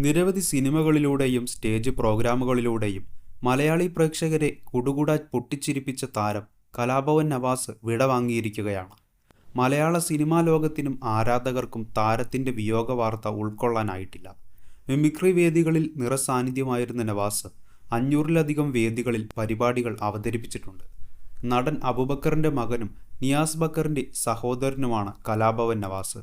നിരവധി സിനിമകളിലൂടെയും സ്റ്റേജ് പ്രോഗ്രാമുകളിലൂടെയും മലയാളി പ്രേക്ഷകരെ കുടുകുട പൊട്ടിച്ചിരിപ്പിച്ച താരം കലാഭവൻ നവാസ് വിടവാങ്ങിയിരിക്കുകയാണ്. മലയാള സിനിമാ ലോകത്തിനും ആരാധകർക്കും താരത്തിന്റെ വിയോഗ വാർത്ത ഉൾക്കൊള്ളാനായിട്ടില്ല. മിമിക്രി വേദികളിൽ നിറസാന്നിധ്യമായിരുന്ന നവാസ് അഞ്ഞൂറിലധികം വേദികളിൽ പരിപാടികൾ അവതരിപ്പിച്ചിട്ടുണ്ട്. നടൻ അബുബക്കറിന്റെ മകനും നിയാസ് ബക്കറിന്റെ സഹോദരനുമാണ് കലാഭവൻ നവാസ്.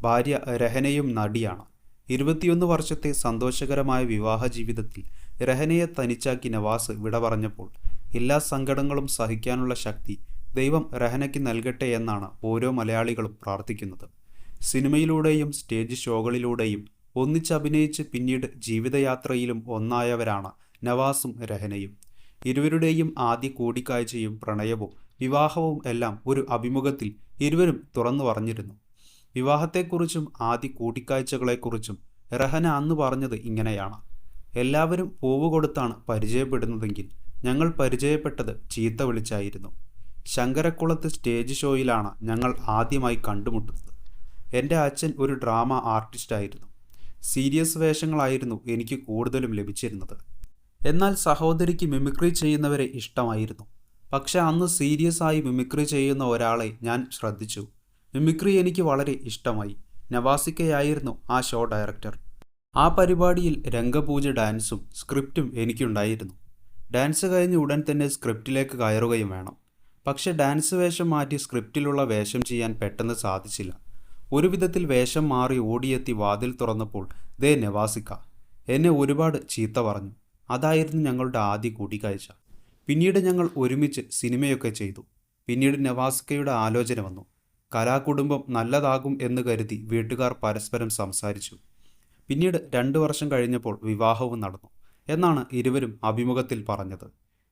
ഭാര്യ രഹനയും നടിയാണ്. ഇരുപത്തിയൊന്ന് വർഷത്തെ സന്തോഷകരമായ വിവാഹ ജീവിതത്തിൽ രഹനയെ തനിച്ചാക്കി നവാസ് വിട പറഞ്ഞപ്പോൾ എല്ലാ സങ്കടങ്ങളും സഹിക്കാനുള്ള ശക്തി ദൈവം രഹനയ്ക്ക് നൽകട്ടെ എന്നാണ് ഓരോ മലയാളികളും പ്രാർത്ഥിക്കുന്നത്. സിനിമയിലൂടെയും സ്റ്റേജ് ഷോകളിലൂടെയും ഒന്നിച്ചഭിനയിച്ച് പിന്നീട് ജീവിതയാത്രയിലും ഒന്നായവരാണ് നവാസും രഹനയും. ഇരുവരുടെയും ആദ്യ കൂടിക്കാഴ്ചയും പ്രണയവും വിവാഹവും എല്ലാം ഒരു അഭിമുഖത്തിൽ ഇരുവരും തുറന്നു പറഞ്ഞിരുന്നു. വിവാഹത്തെക്കുറിച്ചും ആദ്യ കൂടിക്കാഴ്ചകളെക്കുറിച്ചും രഹന അന്ന് പറഞ്ഞത് ഇങ്ങനെയാണ്. എല്ലാവരും പൂവ് കൊടുത്താണ് പരിചയപ്പെടുന്നതെങ്കിൽ ഞങ്ങൾ പരിചയപ്പെട്ടത് ചീത്ത വിളിച്ചായിരുന്നു. ശങ്കരക്കുളത്ത് സ്റ്റേജ് ഷോയിലാണ് ഞങ്ങൾ ആദ്യമായി കണ്ടുമുട്ടുന്നത്. എന്റെ അച്ഛൻ ഒരു ഡ്രാമ ആർട്ടിസ്റ്റായിരുന്നു. സീരിയസ് വേഷങ്ങളായിരുന്നു എനിക്ക് കൂടുതലും ലഭിച്ചിരുന്നത്. എന്നാൽ സഹോദരിക്ക് മിമിക്രി ചെയ്യുന്നവരെ ഇഷ്ടമായിരുന്നു. പക്ഷെ അന്ന് സീരിയസ് ആയി മിമിക്രി ചെയ്യുന്ന ഒരാളെ ഞാൻ ശ്രദ്ധിച്ചു. മിമിക്രി എനിക്ക് വളരെ ഇഷ്ടമായി. നവാസിക്കയായിരുന്നു ആ ഷോ ഡയറക്ടർ. ആ പരിപാടിയിൽ രംഗപൂജ ഡാൻസും സ്ക്രിപ്റ്റും എനിക്കുണ്ടായിരുന്നു. ഡാൻസ് കഴിഞ്ഞ് ഉടൻ തന്നെ സ്ക്രിപ്റ്റിലേക്ക് കയറുകയും വേണം. പക്ഷെ ഡാൻസ് വേഷം മാറ്റി സ്ക്രിപ്റ്റിലുള്ള വേഷം ചെയ്യാൻ പെട്ടെന്ന് സാധിച്ചില്ല. ഒരു വിധത്തിൽ വേഷം മാറി ഓടിയെത്തി വാതിൽ തുറന്നപ്പോൾ ദേ നവാസിക്ക എന്നെ ഒരുപാട് ചീത്ത പറഞ്ഞു. അതായിരുന്നു ഞങ്ങളുടെ ആദ്യ കൂടിക്കാഴ്ച പിന്നീട് ഞങ്ങൾ ഒരുമിച്ച് സിനിമയൊക്കെ ചെയ്തു. പിന്നീട് നവാസിക്കയുടെ ആലോചന വന്നു. കലാകുടുംബം നല്ലതാകും എന്ന് കരുതി വീട്ടുകാർ പരസ്പരം സംസാരിച്ചു. പിന്നീട് രണ്ടു വർഷം കഴിഞ്ഞപ്പോൾ വിവാഹവും നടന്നു. എന്നാണ് ഇരുവരും അഭിമുഖത്തിൽ പറഞ്ഞത്.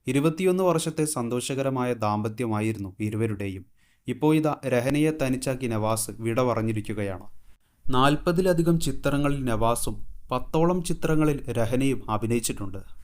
ഇരുപത്തിയൊന്ന് വർഷത്തെ സന്തോഷകരമായ ദാമ്പത്യമായിരുന്നു ഇരുവരുടെയും. ഇപ്പോൾ ഇതാ രഹനയെ തനിച്ചാക്കി നവാസ് വിട പറഞ്ഞിരിക്കുകയാണ്. നാൽപ്പതിലധികം ചിത്രങ്ങളിൽ നവാസും പത്തോളം ചിത്രങ്ങളിൽ രഹനയും അഭിനയിച്ചിട്ടുണ്ട്.